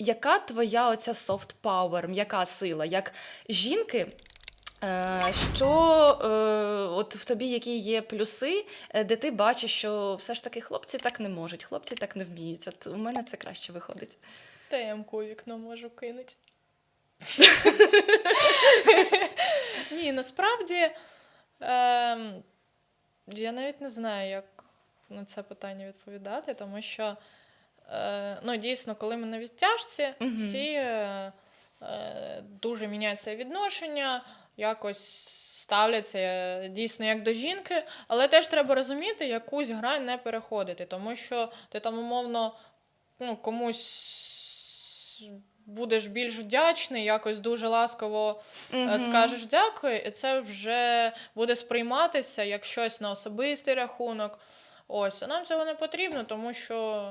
яка твоя оця soft power, м'яка сила, як жінки? Е, Що е, от в тобі які є плюси, е, де ти бачиш, що все ж таки хлопці так не можуть, хлопці так не вміють. От у мене це краще виходить. Темку у вікно можу кинути. Ні, насправді ем, я навіть не знаю, як на це питання відповідати, тому що ну, дійсно, коли ми на відтяжці, Мгм. всі е, е, дуже міняються відношення, якось ставляться е, дійсно як до жінки, але теж треба розуміти, якусь грань не переходити, тому що ти там умовно ну, комусь будеш більш вдячний, якось дуже ласково е, Мгм. скажеш дякую, і це вже буде сприйматися як щось на особистий рахунок. Ось, а нам цього не потрібно, тому що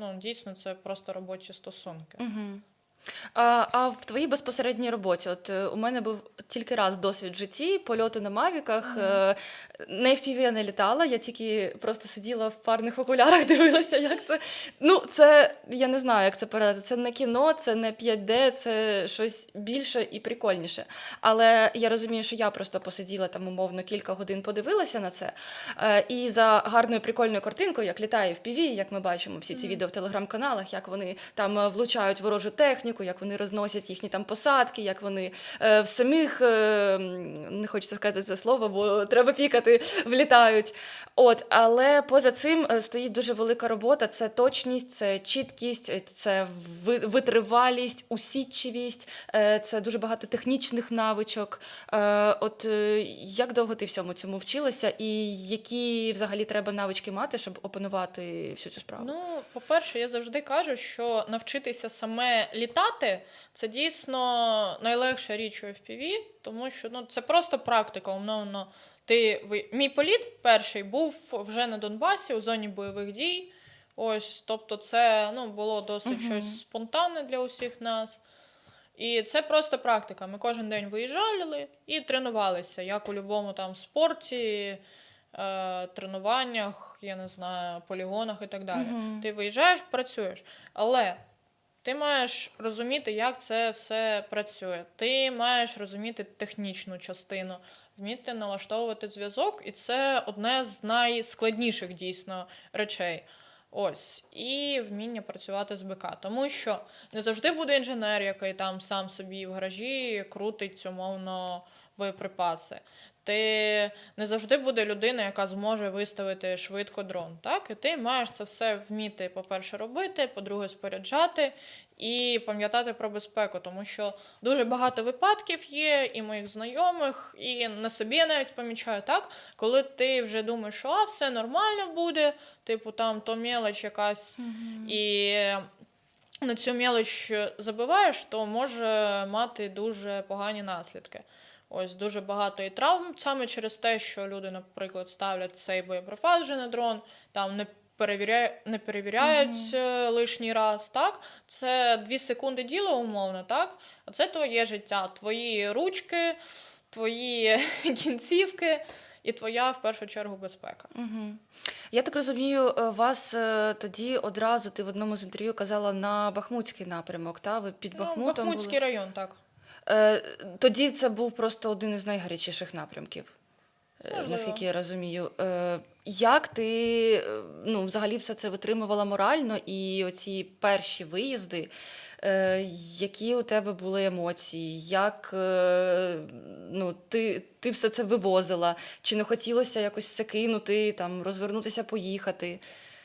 ну, дійсно це просто робочі стосунки. Мгм. А, а в твоїй безпосередній роботі, от е, у мене був тільки раз досвід в житті, польоту на мавіках. Е, не FPV я не літала, я тільки просто сиділа в парних окулярах, дивилася, як це. Ну, це я не знаю, як це передати. Це не кіно, це не 5D, це щось більше і прикольніше. Але я розумію, що я просто посиділа там умовно кілька годин, подивилася на це. Е, і за гарною прикольною картинкою, як літає FPV, як ми бачимо всі ці Мгм. відео в телеграм-каналах, як вони там е, влучають ворожу техніку, як вони розносять їхні там посадки, як вони е, в самих е, не хочеться сказати це слово, бо треба пікати, влітають. От, але поза цим е, стоїть дуже велика робота: це точність, це чіткість, це витривалість, усідчивість, це дуже багато технічних навичок. От як довго ти всьому цьому вчилася, і які взагалі треба навички мати, щоб опанувати всю цю справу? Ну, по-перше, я завжди кажу, що навчитися саме літати це дійсно найлегша річ у FPV, тому що ну, це просто практика. Умовно, ти мій політ перший був вже на Донбасі у зоні бойових дій. Ось, тобто, це ну, було досить Мгм. щось спонтанне для усіх нас. І це просто практика. Ми кожен день виїжджали і тренувалися, як у будь-якому там спорті, е, тренуваннях, я не знаю, полігонах і так далі. Мгм. Ти виїжджаєш, працюєш. Але ти маєш розуміти, як це все працює. Ти маєш розуміти технічну частину, вміти налаштовувати зв'язок, і це одне з найскладніших дійсно речей. Ось, і вміння працювати з БК. Тому що не завжди буде інженер, який там сам собі в гаражі крутить умовно боєприпаси. Ти не завжди буде людина, яка зможе виставити швидко дрон. Так? І ти маєш це все вміти, по-перше, робити, по-друге, споряджати і пам'ятати про безпеку, тому що дуже багато випадків є, і моїх знайомих, і на собі я навіть помічаю так, коли ти вже думаєш, що а, все нормально буде, типу там то мелоч якась, Мгм. і на цю мелоч забиваєш, то може мати дуже погані наслідки. Ось дуже багато і травм саме через те, що люди, наприклад, ставлять цей боєприпас вже на дрон, там не перевіряють, не перевіряють е, лишній раз. Так, це дві секунди діла, умовно, так. А це твоє життя, твої ручки, твої кінцівки і твоя в першу чергу безпека. Угу. Я так розумію, е, вас е, тоді одразу ти в одному з інтерв'ю казала на Бахмутський напрямок, та? Ви під Ну, Бахмутський були? район, так. Е, тоді це був просто один із найгарячіших напрямків, е, Можливо. наскільки я розумію. Е, як ти ну, взагалі все це витримувала морально і оці перші виїзди? Які у тебе були емоції? Як ну, ти, ти все це вивозила? Чи не хотілося якось це кинути, там, розвернутися, поїхати?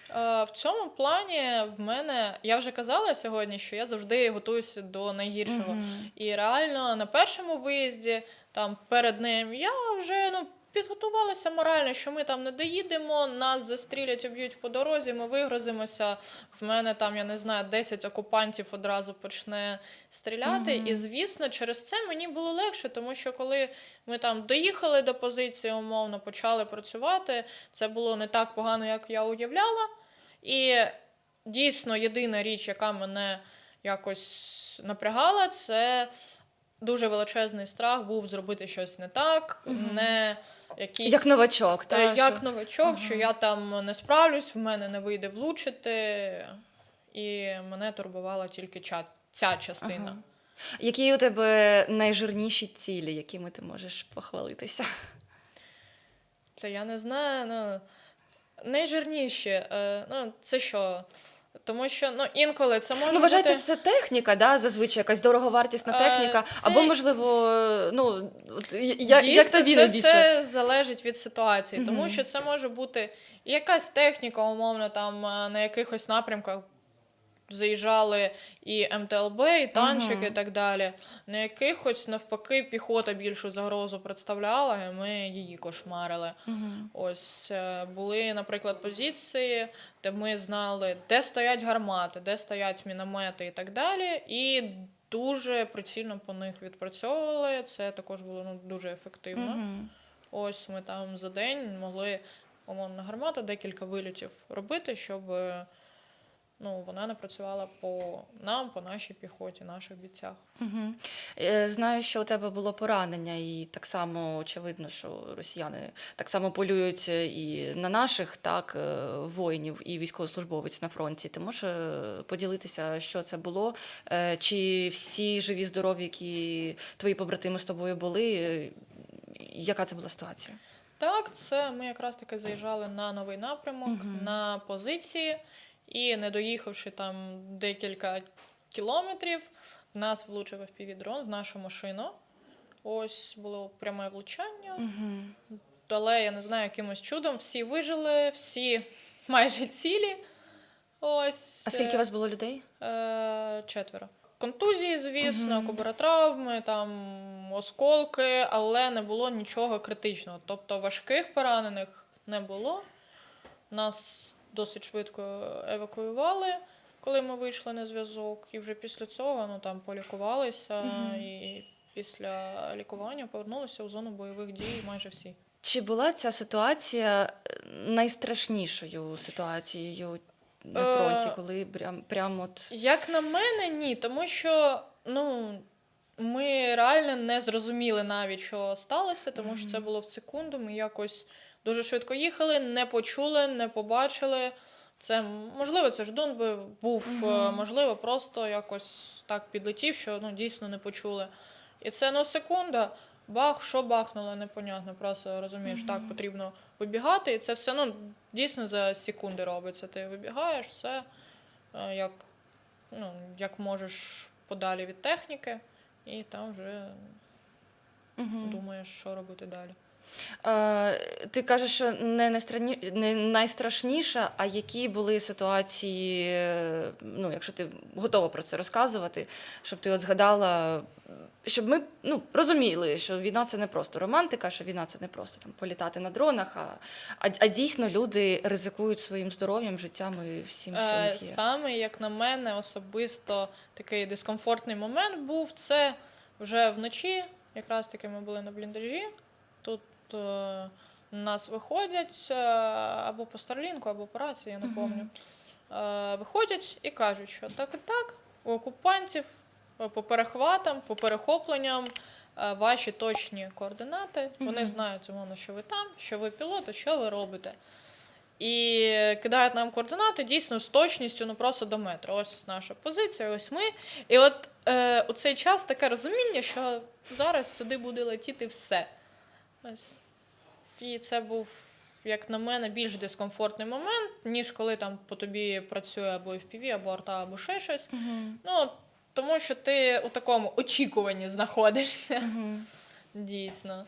Е, В цьому плані в мене я вже казала сьогодні, що я завжди готуюся до найгіршого. Мгм. І реально на першому виїзді, там перед ним, я вже ну. Підготувалася морально, що ми там не доїдемо, нас застрілять, об'ють по дорозі, ми вигрозимося. В мене там, я не знаю, 10 окупантів одразу почне стріляти. Мгм. І звісно, через це мені було легше, тому що коли ми там доїхали до позиції, умовно почали працювати, це було не так погано, як я уявляла. І дійсно єдина річ, яка мене якось напрягала, це дуже величезний страх був зробити щось не так, Мгм. не якісь. Як новачок, Та, та, як що- новачок, що я там не справлюсь, в мене не вийде влучити. і мене турбувала тільки ча- ця частина. Ага. Які у тебе найжирніші цілі, якими ти можеш похвалитися? Та я не знаю, ну найжирніше, е, ну це що? Тому що ну інколи це може Ну, вважається, бути... це техніка, да? зазвичай якась дороговартісна Е, техніка, це- або, можливо, ну, я, Дійсно, як тобі це все залежить від ситуації, тому Мгм. що це може бути якась техніка, умовно, там е, на якихось напрямках заїжджали і МТЛБ, і танчики, і так далі. На якихось, навпаки, піхота більшу загрозу представляла, і ми її кошмарили. Ось е, були, наприклад, позиції, де ми знали, де стоять гармати, де стоять міномети і так далі. І дуже прицільно по них відпрацьовували. Це також було ну, дуже ефективно. Мгм. Ось ми там за день могли умовно гармату декілька вильотів робити, щоб е, ну, вона не працювала по нам, по нашій піхоті, наших бійцях. Е, Знаю, що у тебе було поранення, і так само очевидно, що росіяни так само полюють е, і на наших так е, воїнів і військовослужбовець на фронті. Ти можеш поділитися, що це було? Чи всі живі, здорові, які твої побратими з тобою були? Яка це була ситуація? Так, це ми якраз таки заїжджали на новий напрямок, Мгм. на позиції, і не доїхавши там декілька кілометрів, в нас влучив FPV-дрон в нашу машину. Ось було пряме влучання. Угу. Але я не знаю, якимось чудом всі вижили, всі майже цілі. Ось. А скільки у вас було людей? Е, четверо. Контузії, звісно, Мгм. кубаротравми, там осколки, але не було нічого критичного. Тобто важких поранених не було. Нас досить швидко евакуювали, коли ми вийшли на зв'язок. І вже після цього ну, там полікувалися Мгм. і після лікування повернулися у зону бойових дій майже всі. Чи була ця ситуація е, найстрашнішою ситуацією на Е, фронті, коли прям, прям от Як на мене, ні, тому що ну, ми реально не зрозуміли навіть, що сталося, тому що це було в секунду. Ми якось дуже швидко їхали, не почули, не побачили. Це можливо, це ж Дон би був, е, можливо, просто якось так підлетів, що ну, дійсно не почули. І це ну секунда. Бах, що бахнуло, непонятно. Просто розумієш, так потрібно вибігати, і це все ну, дійсно за секунди робиться. Ти вибігаєш, все е, як, ну, як можеш подалі від техніки, і там вже угу. думаєш, що робити далі. Е, ти кажеш, що не, найстрані... не найстрашніша, а які були ситуації, ну, якщо ти готова про це розказувати, щоб ти от згадала, щоб ми ну, розуміли, що війна це не просто романтика, що війна це не просто там політати на дронах, а, а, а дійсно люди ризикують своїм здоров'ям, життям і всім, що в Е, них є. Саме, як на мене, особисто такий дискомфортний момент був це вже вночі. Якраз таки ми були на бліндажі. Тут е, нас виходять е, або по Старлінку, або по рації, я не пам'ятаю. Е, виходять і кажуть, що так і так, у окупантів по перехватам, по перехопленням ваші точні координати. Вони знають, умовно, що ви там, що ви пілот, що ви робите. І кидають нам координати дійсно з точністю ну просто до метра. Ось наша позиція, ось ми. І от е, у цей час таке розуміння, що зараз сюди буде летіти все. Ось. І це був, як на мене, більш дискомфортний момент, ніж коли там по тобі працює або FPV, або арта, або ще щось. Угу. Ну, тому що ти у такому очікуванні знаходишся. Угу. Дійсно.